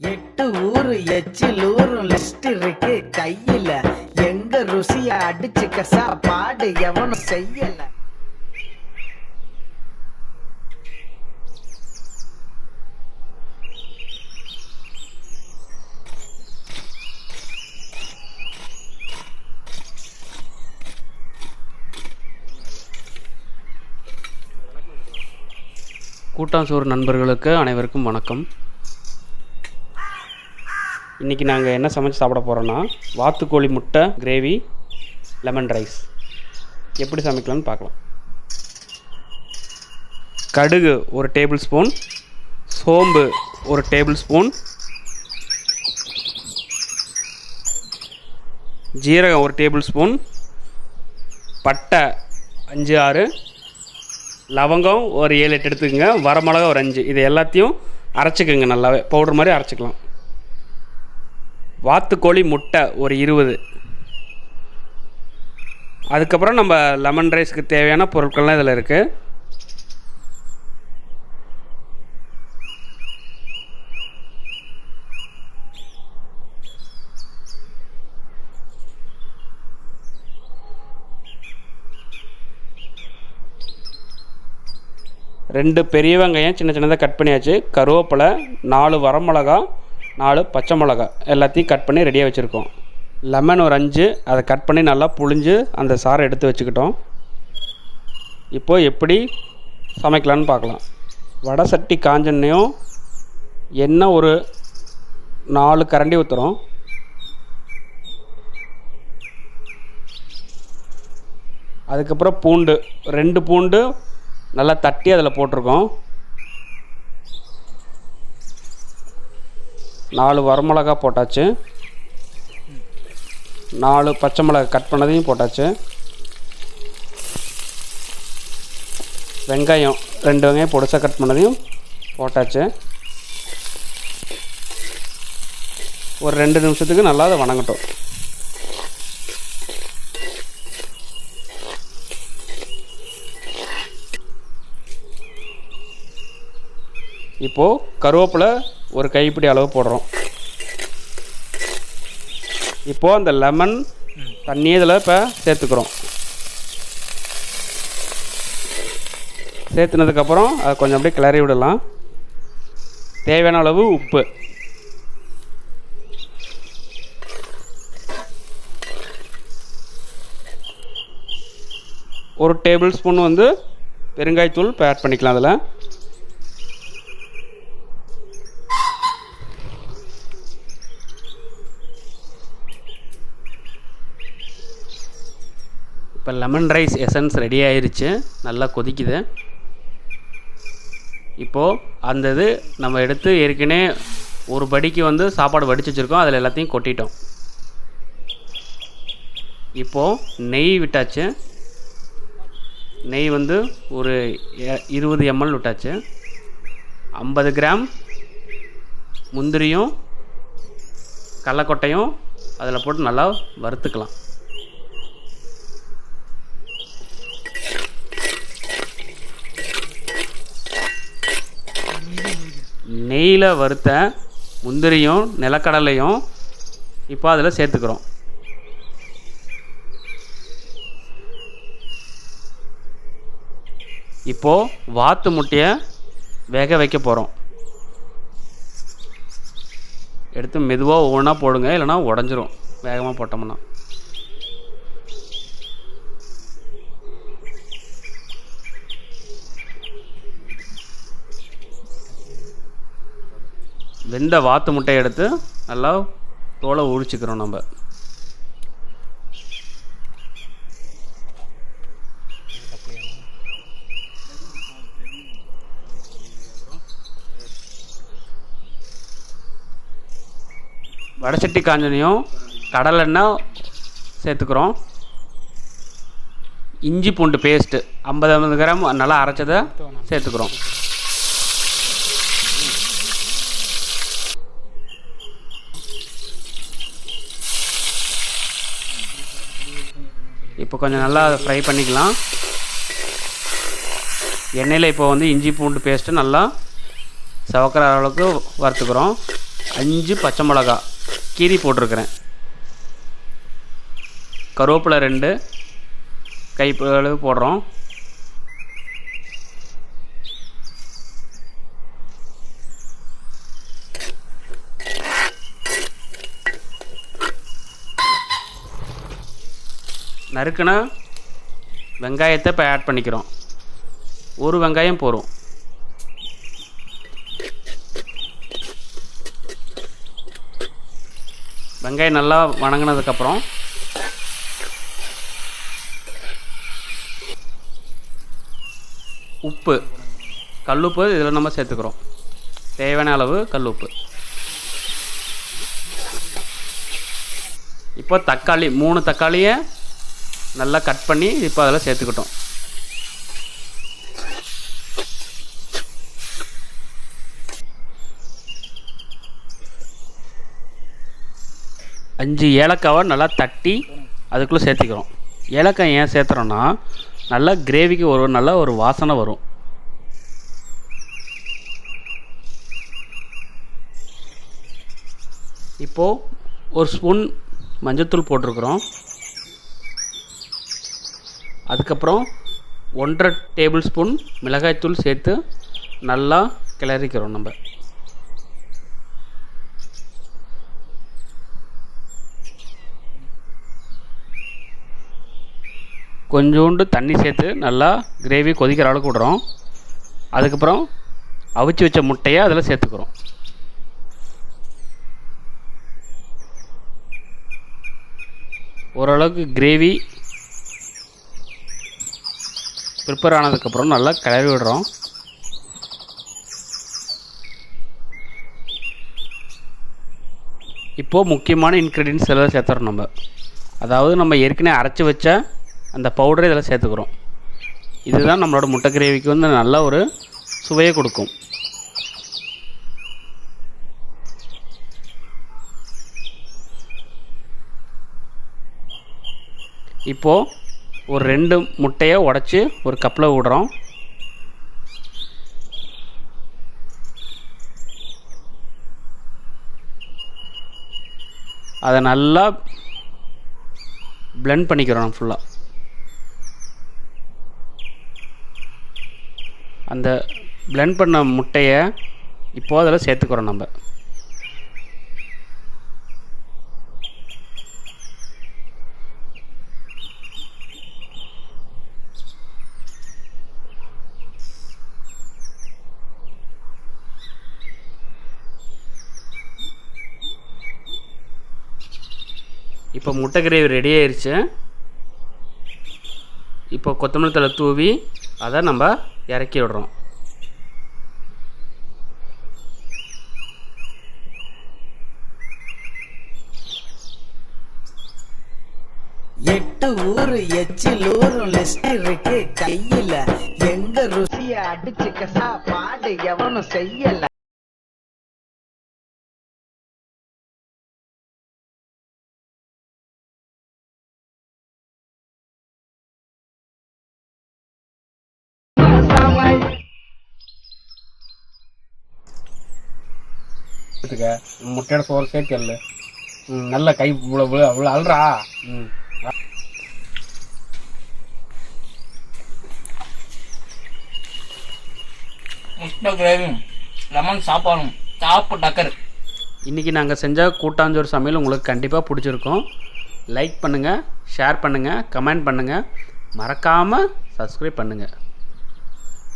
எட்டு ஊரு எச்சில் ஊரும் லிஸ்ட் இருக்கு. கையில எங்க ருசிய அடிச்சு கசா பாடு எவனும் செய்யல. கூட்டாஞ்சோறு நண்பர்களுக்கு அனைவருக்கும் வணக்கம். இன்றைக்கி நாங்கள் என்ன சமைச்சு சாப்பிட போகிறோன்னா வாத்துக்கோழி முட்டை கிரேவி லெமன் ரைஸ் எப்படி சமைக்கலாம்னு பார்க்கலாம். கடுகு ஒரு டேபிள் ஸ்பூன் சோம்பு ஒரு டேபிள் ஸ்பூன் ஜீரகம் ஒரு டேபிள் ஸ்பூன் பட்டை அஞ்சு ஆறு லவங்கம் ஒரு ஏழு எட்டு எடுத்துக்கோங்க வரமிளகா ஒரு அஞ்சு. இது எல்லாத்தையும் அரைச்சிக்கோங்க நல்லாவே. பவுடர் மாதிரி அரைச்சிக்கலாம். வாத்துக்கோழி முட்டை ஒரு இருபது. அதுக்கப்புறம் நம்ம லெமன் ரைஸ்க்கு தேவையான பொருட்கள்லாம் இதில் இருக்குது ரெண்டு பெரிய வெங்காயம் சின்ன சின்னதாக கட் பண்ணியாச்சு. கருவேப்பிலை நாலு வரமிளகா நாலு பச்சை மிளகா எல்லாத்தையும் கட் பண்ணி ரெடியாக வச்சுருக்கோம். லெமன் ஒரு அஞ்சு அதை கட் பண்ணி நல்லா புழிஞ்சு அந்த சாறை எடுத்து வச்சுக்கிட்டோம். இப்போது எப்படி சமைக்கலான்னு பார்க்கலாம். வடை சட்டி காஞ்செண்ணையும் எண்ணெய் ஒரு நாலு கரண்டி ஊற்றுறோம் அதுக்கப்புறம் பூண்டு ரெண்டு பூண்டு நல்லா தட்டி அதில் போட்டிருக்கோம். நாலு வரமிளகா போட்டாச்சு. நாலு பச்சை மிளகா கட் பண்ணதையும் போட்டாச்சு. வெங்காயம் ரெண்டு வெங்காயம் பொடிசாக கட் பண்ணதையும் போட்டாச்சு. ஒரு ரெண்டு நிமிஷத்துக்கு நல்லா அதை வணங்கட்டும். இப்போது கருவேப்பிலை ஒரு கைப்பிடி அளவு போடுறோம். இப்போது அந்த லெமன் தண்ணி இதில் இப்போ சேர்த்துக்கிறோம். சேர்த்துனதுக்கப்புறம் அதை கொஞ்சம் அப்படியே கிளறி விடலாம். தேவையான அளவு உப்பு. ஒரு டேபிள் ஸ்பூன் வந்து பெருங்காயத்தூள் இப்போ ஆட் பண்ணிக்கலாம் அதில். இப்போ லெமன் ரைஸ் எசன்ஸ் ரெடி ஆயிருச்சு. நல்லா கொதிக்குது. இப்போது அந்த இது நம்ம எடுத்து ஏற்கனவே ஒரு படிக்கு வந்து சாப்பாடு வடித்து வச்சுருக்கோம். அதில் எல்லாத்தையும் கொட்டிட்டோம். இப்போது நெய் விட்டாச்சு. நெய் வந்து ஒரு எ- இருபது எம்எல் விட்டாச்சு. ஐம்பது கிராம் முந்திரியும் கடலக்கொட்டையும் அதில் போட்டு நல்லா வறுத்துக்கலாம். நெய்யில் வறுத்த முந்திரியும் நிலக்கடலையும் இப்போ அதில் சேர்த்துக்கிறோம். இப்போது வாத்து முட்டையை வேக வைக்க போகிறோம் எடுத்து மெதுவாக ஒவ்வொன்றா போடுங்க இல்லைன்னா உடஞ்சிரும். வேகமாக போட்டோம்னா. வெந்த வாத்து முட்டையை எடுத்து நல்லா தோலை உரிச்சுக்கிறோம் நம்ம. வடச்சட்டி காஞ்சனையும் கடலெண்ணெய் சேர்த்துக்கிறோம். இஞ்சி பூண்டு பேஸ்ட்டு ஐம்பது ஐம்பது கிராம் நல்லா அரைச்சதை சேர்த்துக்கிறோம். இப்போ கொஞ்சம் நல்லா ஃப்ரை பண்ணிக்கலாம். எண்ணெயில் இப்போ வந்து இஞ்சி பூண்டு பேஸ்ட்டு நல்லா சவக்கிற அளவுக்கு வறுத்துக்கிறோம். அஞ்சு பச்சை மிளகா கீரி போட்டிருக்கிறேன். கருவேப்பிலை ரெண்டு கைப்பளவு போடுறோம். நறுக்குனா வெங்காயத்தை இப்போ ஆட் பண்ணிக்கிறோம். ஒரு வெங்காயம் போதும். வெங்காயம் நல்லா வணங்கினதுக்கப்புறம் உப்பு கல்லுப்பு இதில் நம்ம சேர்த்துக்கிறோம். தேவையான அளவு கல்லுப்பு இப்போ தக்காளி மூணு தக்காளியை நல்லா கட் பண்ணி இப்போ அதில் சேர்த்துக்கிட்டோம். அஞ்சு ஏலக்காவை நல்லா தட்டி அதுக்குள்ளே சேர்த்திக்கிறோம். ஏலக்காய் ஏன் சேர்த்துறோன்னா நல்லா கிரேவிக்கு ஒரு நல்ல ஒரு வாசனை வரும். இப்போது ஒரு ஸ்பூன் மஞ்சத்தூள் போட்டிருக்குறோம். அதுக்கப்புறம் ஒன்றரை டேபிள் ஸ்பூன் மிளகாய்த்தூள் சேர்த்து நல்லா கிளறிக்கிறோம் நம்ம. கொஞ்சோண்டு தண்ணி சேர்த்து நல்லா கிரேவி கொதிக்கிற அளவுக்கு விடுறோம். அதுக்கப்புறம் அவிச்சு வச்ச முட்டையை அதில் சேர்த்துக்கிறோம். ஓரளவுக்கு கிரேவி ப்ரிப்பேர் ஆனதுக்கப்புறம் நல்லா கிளறி விடுறோம். இப்போது முக்கியமான இன்க்ரீடியன்ஸ் எல்லாம் சேர்த்துறோம் நம்ம. அதாவது நம்ம ஏற்கனவே அரைச்சி வச்ச அந்த பவுடரை இதெல்லாம் சேர்த்துக்கிறோம். இதுதான் நம்மளோட முட்டை கிரேவிக்கு வந்து நல்ல ஒரு சுவையை கொடுக்கும். இப்போது ஒரு ரெண்டு முட்டையை உடச்சி ஒரு கப்பில் விடுறோம். அதை நல்லா பிளெண்ட் பண்ணிக்கிறோம் ஃபுல்லாக அந்த பிளெண்ட் பண்ண முட்டையை இப்போ அதில் சேர்த்துக்கிறோம் நம்ம. இப்போ முட்டை கிரேவி ரெடி ஆயிடுச்சு இப்போ கொத்தமல்லி தழை தூவி அதை நம்ம இறக்கி விடுறோம். எட்டு ஊரு எச்சில் ஊரும் லிஸ்ட் இருக்கு கையில. எங்க ருசிய அடிச்சு கசா பாடு எவனும் செய்யல. எடுத்துக்க. முட்டையோட சோறு சேர்த்து அல்ல ம் நல்ல கை இவ்வளோ இவ்வளோ அல்றா ம். முட்டை கிரேவியும் லெமன் சாப்பாடும் சாப்பு டக்கர். இன்றைக்கி நாங்கள் செஞ்ச கூட்டாஞ்சோறு சமையல் உங்களுக்கு கண்டிப்பாக பிடிச்சிருக்கும். லைக் பண்ணுங்கள் ஷேர் பண்ணுங்கள் கமெண்ட் பண்ணுங்கள் மறக்காமல் சப்ஸ்கிரைப் பண்ணுங்கள்